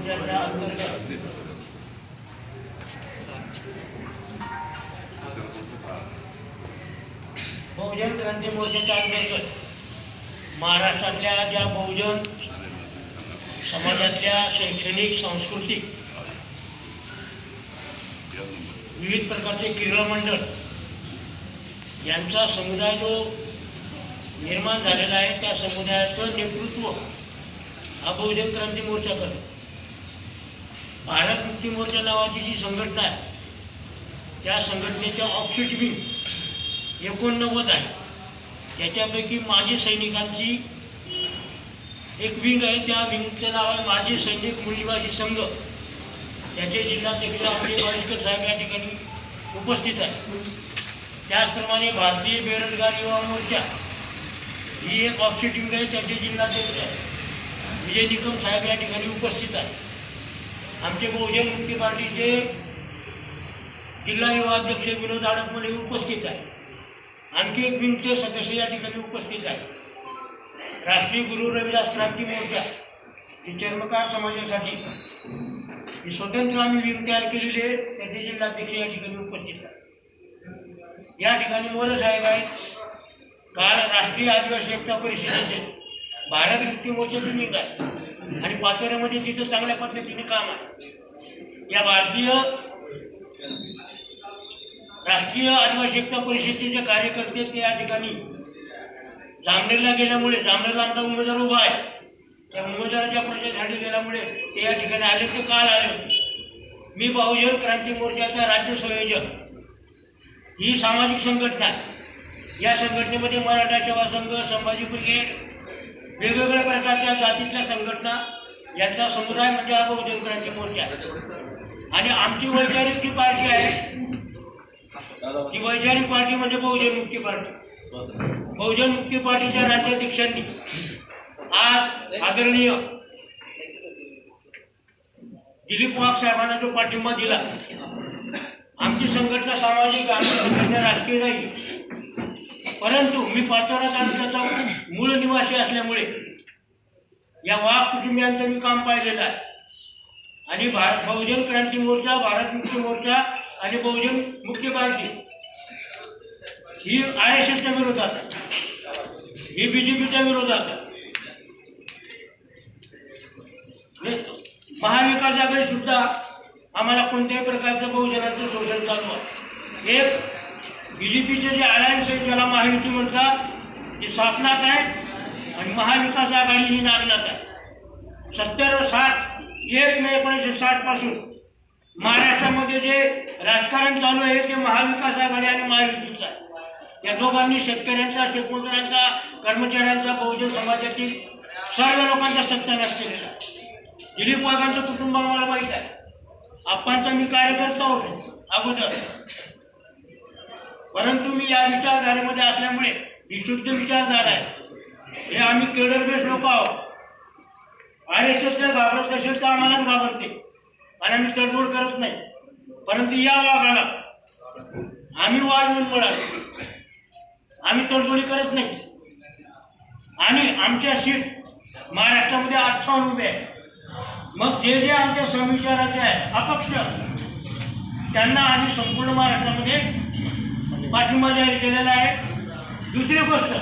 अंतर्गत बहुजन क्रांती मोर्चाच्या अंतर्गत महाराष्ट्रातल्या ज्या बहुजन समाजातल्या शैक्षणिक सांस्कृतिक विविध प्रकारचे क्रीडा मंडळ यांचा समुदाय जो निर्माण झालेला आहे त्या समुदायाचं नेतृत्व हा बहुजन क्रांती मोर्चा करतो. भारत मुक्ती मोर्चा नावाची जी संघटना आहे त्या संघटनेच्या ऑफिट विंग एकोणनव्वद आहे. त्याच्यापैकी माजी सैनिकांची एक विंग आहे त्या विंगचं नाव आहे माजी सैनिक मूलनिवासी संघ. त्याचे जिल्हाध्यक्ष आपले वरिष्ठ साहेब या ठिकाणी उपस्थित आहे त्याचप्रमाणे भारतीय बेरोजगार युवा मोर्चा ही एक ऑफिट विंग आहे त्याचे जिल्हाध्यक्ष आहे विजय निकम साहेब या ठिकाणी उपस्थित आहे आमचे बहुजन मुक्ती पार्टीचे जिल्हा युवा अध्यक्ष विनोद आडकमले उपस्थित आहे आणखी एक विंगचे सदस्य या ठिकाणी उपस्थित आहे राष्ट्रीय गुरु रविदास क्रांती मोर्चा ही चर्मकार समाजासाठी ही स्वतंत्र आम्ही विंग तयार केलेली आहे त्याचे जिल्हाध्यक्ष या ठिकाणी उपस्थित आहे या ठिकाणी मोरे साहेब आहेत. काल राष्ट्रीय आदिवासी एकता परिषदेचे भारत मुक्ती मोर्चाचे विंग आहे आणि पाचोऱ्यामध्ये तिथं चांगल्या पद्धतीने काम आहे. या भारतीय राष्ट्रीय आदिवासी एकता परिषदेचे कार्यकर्ते ते या ठिकाणी जामनेरला गेल्यामुळे जामनेरला आमचा उमेदवार उभा आहे. त्या उमेदवाराच्या प्रचारासाठी गेल्यामुळे ते या ठिकाणी आले ते काल आले होते. मी बहुजन क्रांती मोर्चाचा राज्य संयोजक. ही सामाजिक संघटना आहे. या संघटनेमध्ये मराठा सेवा संघ संभाजी ब्रिगेड वेगवेगळ्या प्रकारच्या जातीतल्या संघटना यांचा समुदाय म्हणजे हा बहुजन क्रांती मोर्चा आणि आमची वैचारिक जी पार्टी आहे ती वैचारिक पार्टी म्हणजे बहुजन मुक्ती पार्टी. बहुजन मुक्ती पार्टीच्या राज्याध्यक्षांनी आज आदरणीय दिलीप वाघ साहेबांना जो पाठिंबा दिला आमची संघटना सामाजिक आमची संघटना राजकीय नाही परंतु मी पाचोरा तालुक्याचा मूळ निवासी असल्यामुळे या वाघ कुटुंबियांचं मी काम पाहिलेलं आहे. आणि भारत बहुजन क्रांती मोर्चा भारत मुक्ती मोर्चा आणि बहुजन मुक्ती पार्टी ही आर एस एसच्या विरोधात ही बी जे पीच्या विरोधात हे म्हणजे महाविकास आघाडी सुद्धा आम्हाला कोणत्याही प्रकारचं बहुजनाचं शोषण चालू आहे. एक पीचे जे अलायन्स आहे ज्याला महायुती म्हणतात ते सापनात आहे आणि महाविकास आघाडी ही नागनाथ आहे सत्तर साठ एक मे एकोणीसशे साठपासून महाराष्ट्रामध्ये जे राजकारण चालू आहे ते महाविकास आघाडी आणि महायुतीचं आहे. या दोघांनी शेतकऱ्यांचा शेतमजुरांचा कर्मचाऱ्यांचा बहुजन समाजातील सर्व लोकांचा सत्यानाश केलेला दिलीप वाघांचं कुटुंब आम्हाला माहीत आहे. आप्पांचा मी कार्यकर्ता होतो अगोदर. परंतु मी या विचारधारेमध्ये असल्यामुळे ही शुद्ध विचारधारा आहे. हे आम्ही केडर बेस लोक आहोत. आर एस एस जर घाबरत असेल तर आम्हालाच घाबरते. आणि आम्ही तडजोड करत नाही. परंतु या वाघाला आम्ही वाघ येऊन मिळालो आम्ही तडजोडी करत नाही. आणि आमच्या सीट महाराष्ट्रामध्ये अठ्ठावन्न उभे आहे मग जे जे आमच्या समविचाराचे आहे अपक्ष त्यांना आम्ही संपूर्ण महाराष्ट्रामध्ये पाठिंबा जाहीर केलेला आहे. दुसरी गोष्ट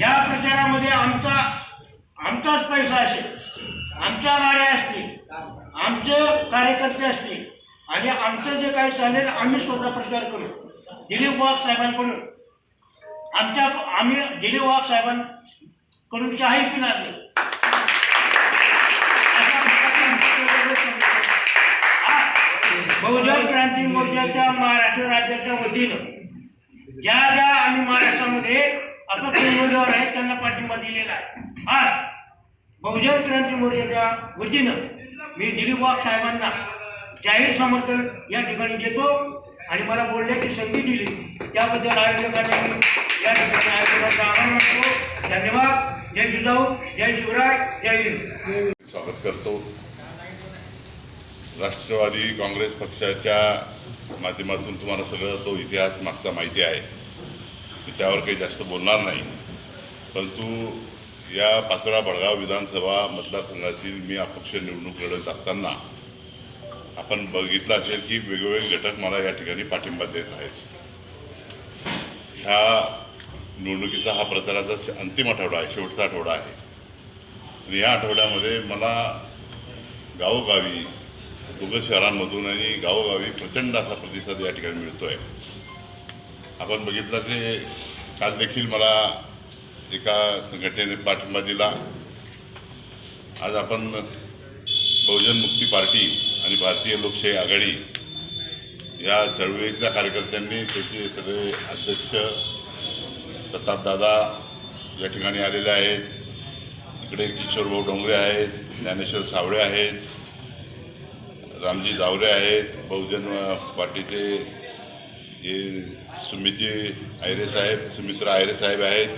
या प्रचारामध्ये आमचा आमचाच पैसा असेल. आमच्या गाड्या असतील आमचे कार्यकर्ते असतील आणि आमचं जे काही चालेल आम्ही स्वतः प्रचार करू. दिलीप वाघ साहेबांकडून. आमच्या आम्ही दिलीप वाघ साहेबांकडून शाही पिणार नाही बहुजन क्रांती मोर्चाच्या महाराष्ट्र राज्याच्या वतीनं ज्या ज्या आम्ही महाराष्ट्रामध्ये अपक्ष उमेदवार आहेत त्यांना पाठिंबा दिलेला आहे. आज बहुजन क्रांती मोर्चाच्या वतीनं मी दिलीप वाघ साहेबांना जाहीर समर्थन या ठिकाणी देतो आणि मला बोलण्याची संधी दिली. त्याबद्दल आयोजकांनी या ठिकाणी आयोजकांचा आभार मानतो. धन्यवाद. जय जिजाऊ जय शिवराय जय हिंद. स्वागत करतो. राष्ट्रवादी काँग्रेस पक्षाच्या माध्यमातून तुम्हाला सगळं तो इतिहास मागचा माहिती आहे. मी त्यावर काही जास्त बोलणार नाही. परंतु या पाचोरा बडगाव विधानसभा मतदारसंघातील मी अपक्ष निवडणूक लढत असताना आपण बघितलं असेल की वेगवेगळे घटक मला या ठिकाणी पाठिंबा देत आहेत. ह्या निवडणुकीचा हा प्रचाराचा अंतिम आठवडा आहे शेवटचा आठवडा आहे. आणि या आठवड्यामध्ये मला गावोगावी दोघं शहरांमधून आणि गावोगावी प्रचंड असा प्रतिसाद या ठिकाणी मिळतो आहे आपण बघितलं की काल देखील मला एका संघटनेने पाठिंबा दिला. आज आपण बहुजन मुक्ती पार्टी आणि भारतीय लोकशाही आघाडी या चळवळीतल्या कार्यकर्त्यांनी त्याचे सगळे अध्यक्ष प्रतापदादा या ठिकाणी आलेले आहेत. इकडे किशोरभाऊ डोंगरे आहेत ज्ञानेश्वर सावळे आहेत. रामजी जावरे आहेत बहुजन पार्टीचे हे सुमितजी आयरे साहेब सुमित्र आयरे साहेब आहेत.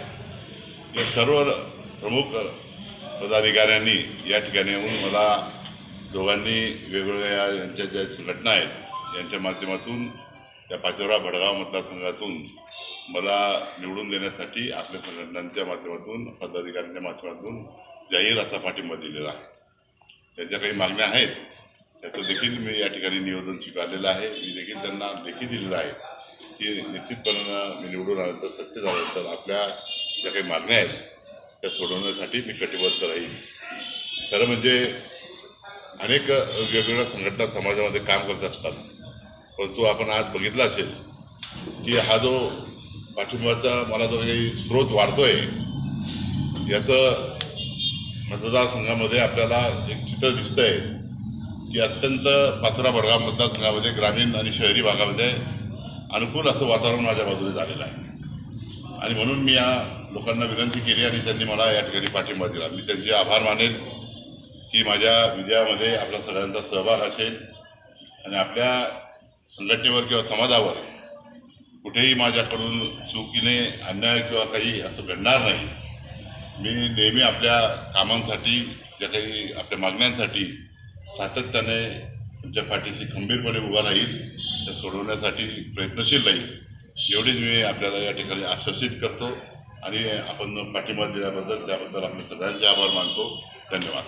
या सर्व प्रमुख पदाधिकाऱ्यांनी या ठिकाणी येऊन मला दोघांनी वेगवेगळ्या यांच्या ज्या संघटना आहेत यांच्या माध्यमातून त्या पाचोरा भडगाव मतदारसंघातून मला निवडून देण्यासाठी आपल्या संघटनांच्या माध्यमातून पदाधिकाऱ्यांच्या माध्यमातून जाहीर असा पाठिंबा दिलेला आहे. त्यांच्या काही मागण्या आहेत. त्याचं देखील मी या ठिकाणी नियोजन स्वीकारलेलं आहे. मी देखील त्यांना लेखी दिलेलं आहे. की निश्चितपणानं मी निवडून आल्यानंतर सत्य झाल्यानंतर आपल्या ज्या काही मागण्या आहेत त्या सोडवण्यासाठी मी कटिबद्ध राहील खरं म्हणजे अनेक वेगवेगळ्या संघटना समाजामध्ये काम करत असतात. परंतु आपण आज बघितलं असेल की हा जो पाठिंबाचा मला जो काही स्रोत वाढतोय याचं मतदारसंघामध्ये आपल्याला एक चित्र दिसतंय. की अत्यंत पाचोरा भडगाव मतदारसंघामध्ये ग्रामीण आणि शहरी भागामध्ये अनुकूल असं वातावरण माझ्या बाजूने झालेलं आहे. आणि म्हणून मी या लोकांना विनंती केली आणि त्यांनी मला या ठिकाणी पाठिंबा दिला. मी त्यांचे आभार मानेल की माझ्या विजयामध्ये आपला सगळ्यांचा सहभाग असेल आणि आपल्या संघटनेवर किंवा समाजावर कुठेही माझ्याकडून चुकीने अन्याय किंवा काही असं घडणार नाही. मी नेहमी आपल्या कामांसाठी ज्या काही आपल्या मागण्यांसाठी सातत्याने तुमच्या पाठीशी खंबीरपणे उभा राहील त्या सोडवण्यासाठी प्रयत्नशील राहील. एवढीच मी आपल्याला या ठिकाणी आश्वासित करतो आणि आपण पाठिंबा दिल्याबद्दल त्याबद्दल आपण सगळ्यांचे आभार मानतो. धन्यवाद.